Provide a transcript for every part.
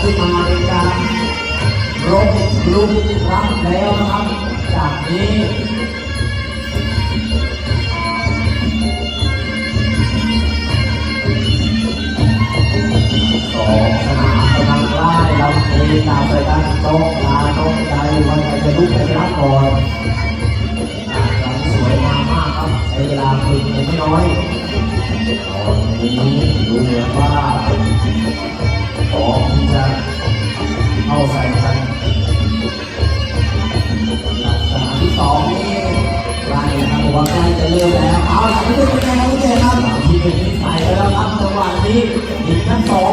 ขึ้นมาในการรบลุกรับแล้วนะครับ จากนี้สองสนามกำลังไล่ลำตีตามไปด้านโต๊ะลาโต๊ะใจวันไหนจะลุกไปรับก่อนสวยงามมากครับใช้เวลาฝึกไม่น้อยตอนนี้ดูเหมือนว่า แล้วเอาล่ะนี่เป็นไงครับพี่เจครับที่เป็นที่ใส่แล้วครับจังหวะนี้อีกทั้งสอง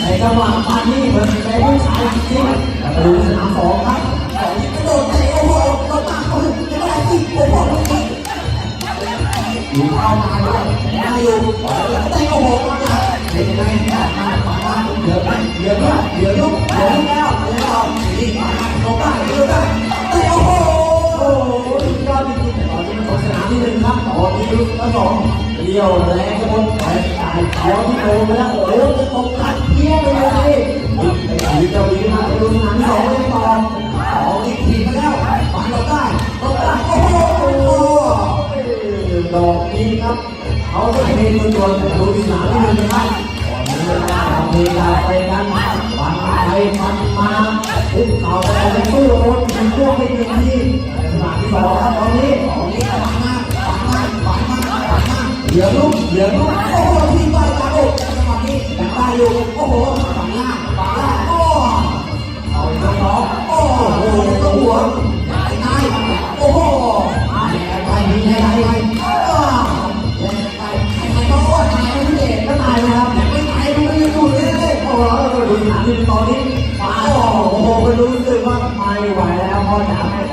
ในจังหวะปานนี้เหมือนเป็นผู้ชายจริงๆต่ดูสนามสองครับสองนี่กระโดดเตะโอ้โหกระปากโอ้โหกระได้ที่โอ้โหอยู่เข้ามาด้วยได้อยู่แตะโอ้โห เดี่ยวแรงกระบนไปตายเท้าที่โดนไปแล้วโอ้โหจะตกขัดเพี้ยไปเลยวิ่งไปถีบเจ้าวีมาไปดูสนามสองเลยต่อสองนี่ถีบไปแล้วฝันเราได้เราได้โอ้โหดอกนี้ครับเขาจะเทตัวตัวดูสนามที่หนึ่งนะครับก่อนนี้ว่าทำเวลาไปกันวันไปมันมาคุกเข่าไปในตู้รถมันช่วงไม่ถึงที่สนามที่สองครับตอนนี้ มากเหลือลูกเหลือลูกโอ้โหทีมไปตาโอ้จังหวะนี้ยังได้อยู่โอ้โหฝันล่างฝันล่าโอ้เอาอีกแล้วน้องโอ้โหตัวหัวตายตายโอ้โหแย่ไปมีแย่ไปอ้าวแย่ไปใครมาต้องว่าตายไม่เด็กก็ตายนะครับแต่ไม่ตายมันยังอยู่เลยโอ้โหดูสนามที่ตอนนี้ฟ้าโอ้โหมันรู้สึกว่าไม่ไหวแล้วพ่อจ๋าแม่